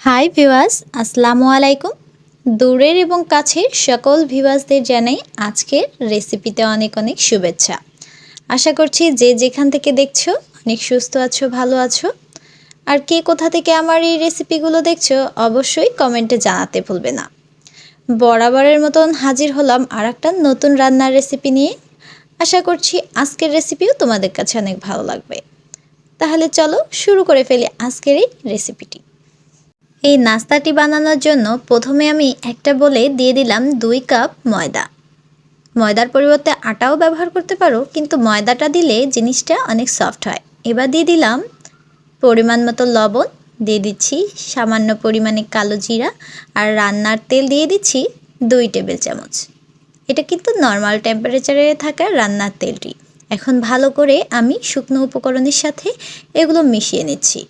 High ভিওয়াস আসসালামু আলাইকুম। দূরের এবং কাছের সকল ভিওয়াসদের জানাই আজকের রেসিপিতে অনেক অনেক শুভেচ্ছা। আশা করছি যে যেখান থেকে দেখছ অনেক সুস্থ আছো, ভালো আছো। আর কে কোথা থেকে আমার এই রেসিপিগুলো দেখছ অবশ্যই কমেন্টে জানাতে ভুলবে না। বরাবরের মতন হাজির হলাম আর একটা নতুন রান্নার রেসিপি নিয়ে। আশা করছি আজকের রেসিপিও তোমাদের কাছে অনেক ভালো লাগবে। তাহলে চলো শুরু করে ফেলি আজকের এই রেসিপিটি। এই নাস্তাটি বানানোর জন্য প্রথমে আমি একটা বলে দিয়ে দিলাম দুই কাপ ময়দা। ময়দার পরিবর্তে আটাও ব্যবহার করতে পারো, কিন্তু ময়দাটা দিলে জিনিসটা অনেক সফট হয়। এবার দিয়ে দিলাম পরিমাণ মতো লবণ, দিয়ে দিচ্ছি সামান্য পরিমাণে কালো জিরা আর রান্নার তেল দিয়ে দিচ্ছি দুই টেবিল চামচ। এটা কিন্তু নর্মাল টেম্পারেচারে থাকা রান্নার তেলটি। এখন ভালো করে আমি শুকনো উপকরণের সাথে এগুলো মিশিয়ে নিচ্ছি।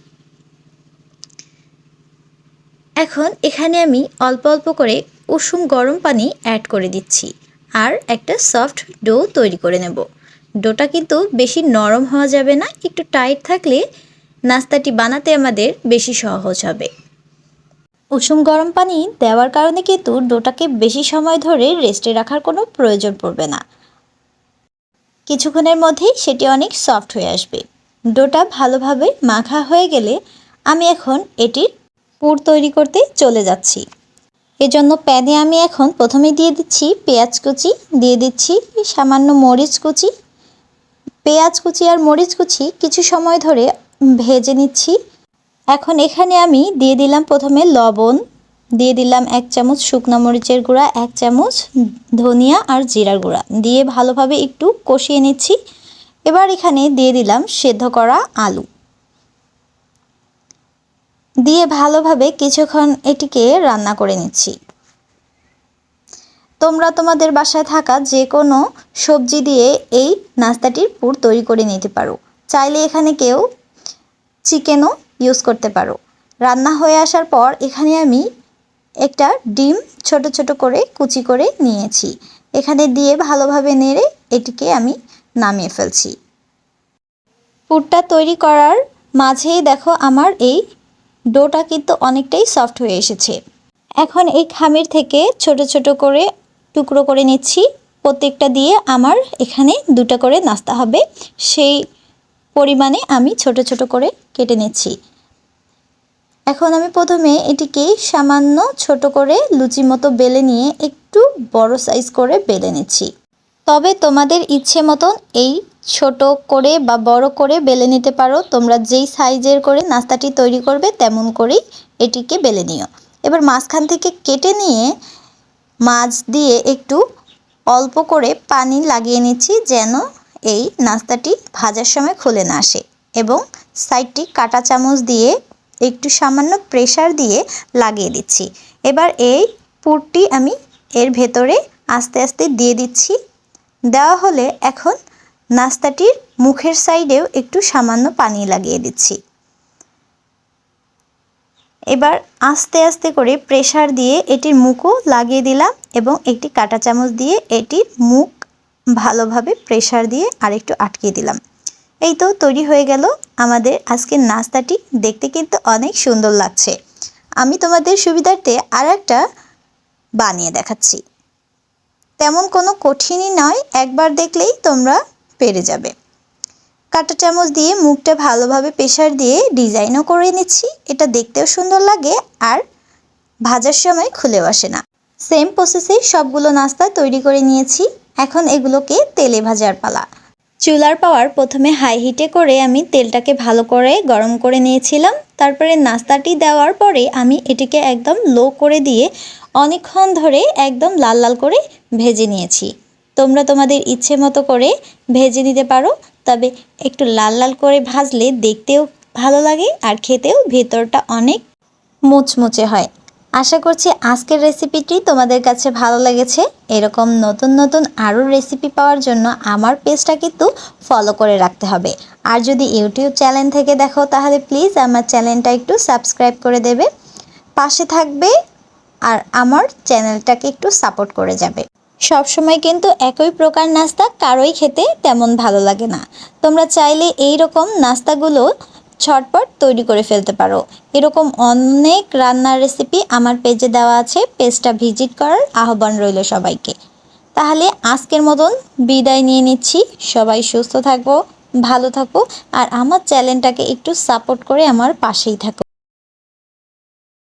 এখন এখানে আমি অল্প অল্প করে উষুম গরম পানি অ্যাড করে দিচ্ছি আর একটা সফট ডো তৈরি করে নেব। ডোটা কিন্তু বেশি নরম হওয়া যাবে না, একটু টাইট থাকলে নাস্তাটি বানাতে আমাদের বেশি সহজ হবে। উষুম গরম পানি দেওয়ার কারণে কিন্তু ডোটাকে বেশি সময় ধরে রেস্টে রাখার কোনো প্রয়োজন পড়বে না। কিছুক্ষণের মধ্যেই সেটি অনেক সফট হয়ে আসবে। ডোটা ভালোভাবে মাখা হয়ে গেলে আমি এখন এটির পুর তৈরি করতে চলে যাচ্ছি। এজন্য প্যানে আমি এখন প্রথমে দিয়ে দিচ্ছি পেঁয়াজ কুচি, দিয়ে দিচ্ছি সামান্য মরিচ কুচি। পেঁয়াজ কুচি আর মরিচ কুচি কিছু সময় ধরে ভেজে নিচ্ছি। এখন এখানে আমি দিয়ে দিলাম প্রথমে লবণ, দিয়ে দিলাম এক চামচ শুকনো মরিচের গুঁড়া, এক চামচ ধনিয়া আর জিরার গুঁড়া। দিয়ে ভালোভাবে একটু কষিয়ে নিচ্ছি। এবার এখানে দিয়ে দিলাম সেদ্ধ করা আলু। দিয়ে ভালোভাবে কিছুক্ষণ এটিকে রান্না করে নিচ্ছি। তোমরা তোমাদের বাসায় থাকা যে কোনো সবজি দিয়ে এই নাস্তাটির পুর তৈরি করে নিতে পারো। চাইলে এখানে কেউ চিকেনও ইউজ করতে পারো। রান্না হয়ে আসার পর এখানে আমি একটা ডিম ছোট ছোট করে কুচি করে নিয়েছি। এখানে দিয়ে ভালোভাবে নেড়ে এটিকে আমি নামিয়ে ফেলছি। পুরটা তৈরি করার মাঝেই দেখো আমার এই ডোটা কিন্তু অনেকটাই সফট হয়ে এসেছে। এখন এই খামির থেকে ছোট ছোট করে টুকরো করে নিচ্ছি। প্রত্যেকটা দিয়ে আমার এখানে দুটা করে নাস্তা হবে। সেই পরিমাণে আমি ছোট ছোট করে কেটে নিচ্ছি। এখন আমি প্রথমে এটিকে সামান্য ছোট করে লুচি মতো বেলে নিয়ে একটু বড় সাইজ করে বেলে নিচ্ছি। তবে তোমাদের ইচ্ছে মতন এই ছোট করে বা বড় করে বেলে নিতে পারো। তোমরা যেই সাইজের করে নাস্তাটি তৈরি করবে তেমন করেই এটিকে বেলে নিও। এবার মাঝখান থেকে কেটে নিয়ে মাছ দিয়ে একটু অল্প করে পানি লাগিয়ে নিচ্ছি যেন এই নাস্তাটি ভাজার সময় খুলে না আসে এবং সাইডটি কাটা চামচ দিয়ে একটু সামান্য প্রেশার দিয়ে লাগিয়ে দিচ্ছি। এবার এই পুরটি আমি এর ভেতরে আস্তে আস্তে দিয়ে দিচ্ছি। দেওয়া হলে এখন নাস্তাটির মুখের সাইডেও একটু সামান্য পানি লাগিয়ে দিচ্ছি। এবার আস্তে আস্তে করে প্রেশার দিয়ে এটির মুখও লাগিয়ে দিলাম এবং একটি কাটা চামচ দিয়ে এটির মুখ ভালোভাবে প্রেশার দিয়ে আরেকটু আটকিয়ে দিলাম। এই তো তৈরি হয়ে গেল আমাদের আজকের নাস্তাটি। দেখতে কিন্তু অনেক সুন্দর লাগছে। আমি তোমাদের সুবিধার্থে আর একটা বানিয়ে দেখাচ্ছি। তেমন কোনো কঠিনই নয়, একবার দেখলেই তোমরা পেরে যাবে। কাঁটা চামচ দিয়ে মুখটা ভালোভাবে প্রেশার দিয়ে ডিজাইনও করে নিচ্ছি। এটা দেখতেও সুন্দর লাগে আর ভাজার সময় খুলেও আসে না। সেম প্রসেসে সবগুলো নাস্তা তৈরি করে নিয়েছি। এখন এগুলোকে তেলে ভাজার পালা। চুলার পাওয়ার প্রথমে হাই হিটে করে আমি তেলটাকে ভালো করে গরম করে নিয়েছিলাম। তারপরে নাস্তাটি দেওয়ার পরে আমি এটিকে একদম লো করে দিয়ে অনেকক্ষণ ধরে একদম লাল লাল করে ভেজে নিয়েছি। তোমরা তোমাদের ইচ্ছে মতো করে ভেজে নিতে পারো। তবে একটু লাল লাল করে ভাজলে দেখতেও ভালো লাগে আর খেতেও ভেতরটা অনেক মুচমুচে হয়। আশা করছি আজকের রেসিপিটি তোমাদের কাছে ভালো লেগেছে। এরকম নতুন নতুন আরও রেসিপি পাওয়ার জন্য আমার পেজটা কিন্তু ফলো করে রাখতে হবে। আর যদি ইউটিউব চ্যানেল থেকে দেখো, তাহলে প্লিজ আমার চ্যানেলটা একটু সাবস্ক্রাইব করে দেবে। পাশে থাকবে আর আমার চ্যানেলটাকে একটু সাপোর্ট করে যাবে। সব সময় কিন্তু একই প্রকার নাস্তা কারোই খেতে তেমন ভালো লাগে না। তোমরা চাইলে এই রকম নাস্তাগুলো ছটপট তৈরি করে ফেলতে পারো। এরকম অনেক রান্নার রেসিপি আমার পেজে দেওয়া আছে। পেজটা ভিজিট করার আহ্বান রইল সবাইকে। তাহলে আজকের মতন বিদায় নিয়ে নিচ্ছি। সবাই সুস্থ থাকব ভালো থাকো, আর আমার চ্যানেলটাকে একটু সাপোর্ট করে আমার পাশেই থাকো।